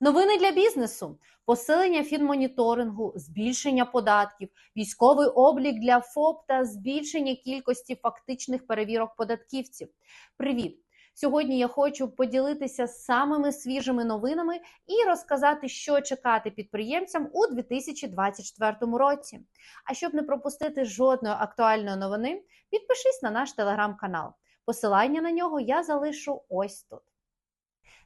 Новини для бізнесу: посилення фінмоніторингу, збільшення податків, військовий облік для ФОП та збільшення кількості фактичних перевірок податківців. Привіт! Сьогодні я хочу поділитися самими свіжими новинами і розказати, що чекати підприємцям у 2024 році. А щоб не пропустити жодної актуальної новини, підпишись на наш телеграм-канал. Посилання на нього я залишу ось тут.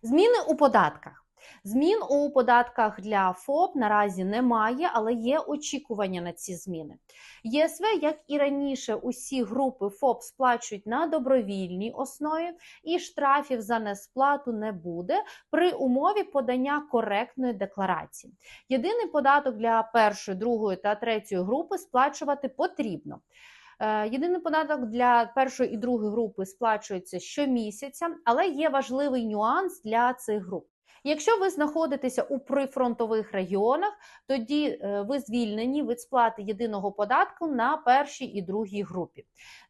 Зміни у податках. Змін у податках для ФОП наразі немає, але є очікування на ці зміни. ЄСВ, як і раніше, усі групи ФОП сплачують на добровільній основі, і штрафів за несплату не буде при умові подання коректної декларації. Єдиний податок для першої, другої та третьої групи сплачувати потрібно. Е, єдиний податок для першої і другої групи сплачується щомісяця, але є важливий нюанс для цих груп. Якщо ви знаходитеся у прифронтових регіонах, тоді е, ви звільнені від сплати єдиного податку на першій і другій групі.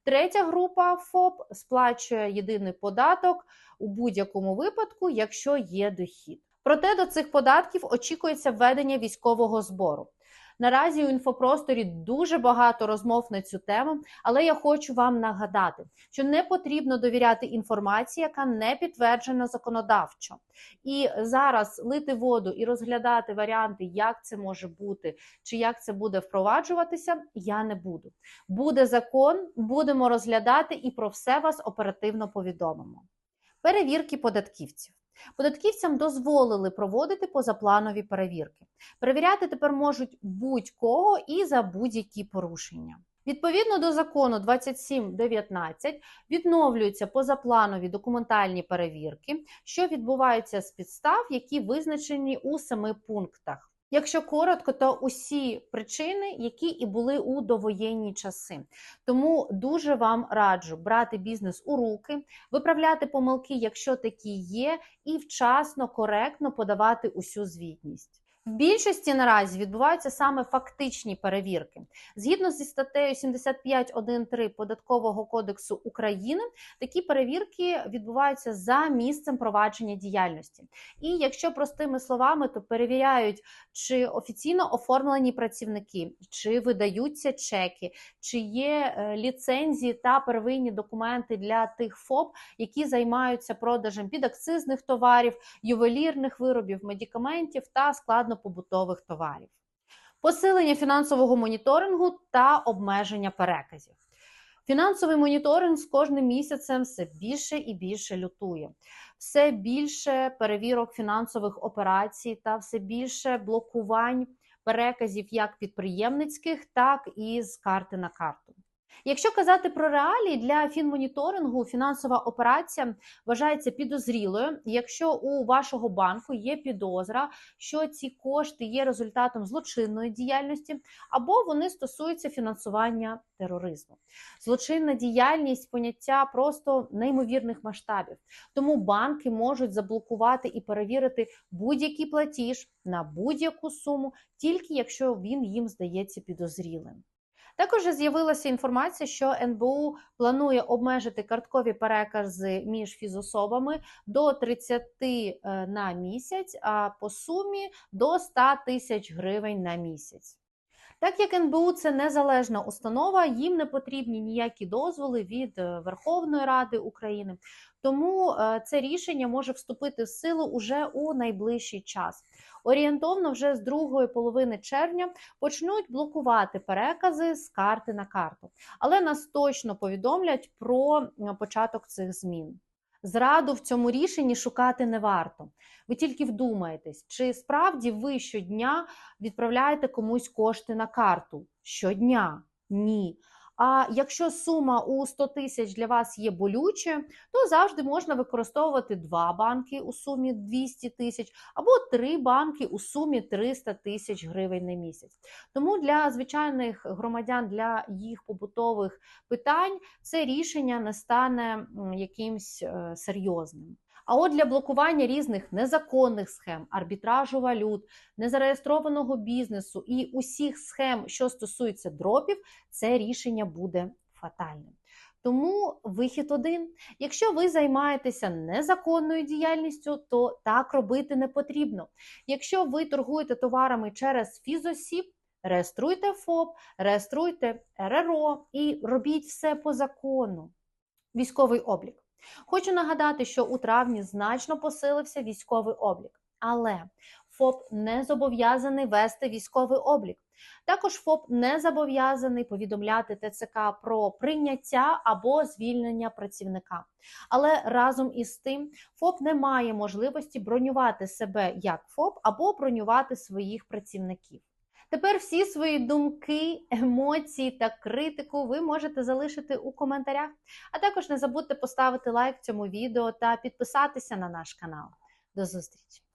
Третя група ФОП сплачує єдиний податок у будь-якому випадку, якщо є дохід. Проте до цих податків очікується введення військового збору. Наразі у інфопросторі дуже багато розмов на цю тему, але я хочу вам нагадати, що не потрібно довіряти інформації, яка не підтверджена законодавчо. І зараз лити воду і розглядати варіанти, як це може бути, чи як це буде впроваджуватися, я не буду. Буде закон, будемо розглядати і про все вас оперативно повідомимо. Перевірки податківців. Податківцям дозволили проводити позапланові перевірки. Перевіряти тепер можуть будь-кого і за будь-які порушення. Відповідно до закону 27.19 відновлюються позапланові документальні перевірки, що відбуваються з підстав, які визначені у семи пунктах. Якщо коротко, то усі причини, які і були у довоєнні часи. Тому дуже вам раджу брати бізнес у руки, виправляти помилки, якщо такі є, і вчасно, коректно подавати усю звітність. В більшості наразі відбуваються саме фактичні перевірки. Згідно зі статтею 75.1.3 Податкового кодексу України, такі перевірки відбуваються за місцем провадження діяльності. І якщо простими словами, то перевіряють, чи офіційно оформлені працівники, чи видаються чеки, чи є е, ліцензії та первинні документи для тих ФОП, які займаються продажем підакцизних товарів, ювелірних виробів, медикаментів та складно побутових товарів, посилення фінансового моніторингу та обмеження переказів. Фінансовий моніторинг з кожним місяцем все більше і більше лютує, все більше перевірок фінансових операцій та все більше блокувань переказів як підприємницьких, так і з карти на карту. Якщо казати про реалії для фінмоніторингу, фінансова операція вважається підозрілою, якщо у вашого банку є підозра, що ці кошти є результатом злочинної діяльності, або вони стосуються фінансування тероризму. Злочинна діяльність поняття просто неймовірних масштабів. Тому банки можуть заблокувати і перевірити будь-який платіж на будь-яку суму, тільки якщо він їм здається підозрілим. Також з'явилася інформація, що НБУ планує обмежити карткові перекази між фізособами до 30 е, на місяць, а по сумі до 100 тисяч гривень на місяць. Так як НБУ це незалежна установа, їм не потрібні ніякі дозволи від е, Верховної Ради України, тому е, це рішення може вступити в силу уже у найближчий час. Орієнтовно вже з другої половини червня почнуть блокувати перекази з карти на карту, але нас точно повідомлять про початок цих змін. Зраду в цьому рішенні шукати не варто. Ви тільки вдумаєтесь, чи справді ви щодня відправляєте комусь кошти на карту? Щодня? Ні. А якщо сума у 100 тисяч для вас є болючою, то завжди можна використовувати два банки у сумі 200 тисяч або три банки у сумі 300 тисяч гривень на місяць. Тому для звичайних громадян, для їх побутових питань це рішення не стане якимсь е, серйозним. А от для блокування різних незаконних схем, арбітражу валют, незареєстрованого бізнесу і усіх схем, що стосуються дропів, це рішення буде фатальним. Тому вихід один. Якщо ви займаєтеся незаконною діяльністю, то так робити не потрібно. Якщо ви торгуєте товарами через фізосіб, реєструйте ФОП, реєструйте РРО і робіть все по закону. Військовий облік. Хочу нагадати, що у травні значно посилився військовий облік, але ФОП не зобов'язаний вести військовий облік. Також ФОП не зобов'язаний повідомляти ТЦК про прийняття або звільнення працівника. Але разом із тим ФОП не має можливості бронювати себе як ФОП або бронювати своїх працівників. Тепер всі свої думки, емоції та критику ви можете залишити у коментарях. А також не забудьте поставити лайк цьому відео та підписатися на наш канал. До зустрічі!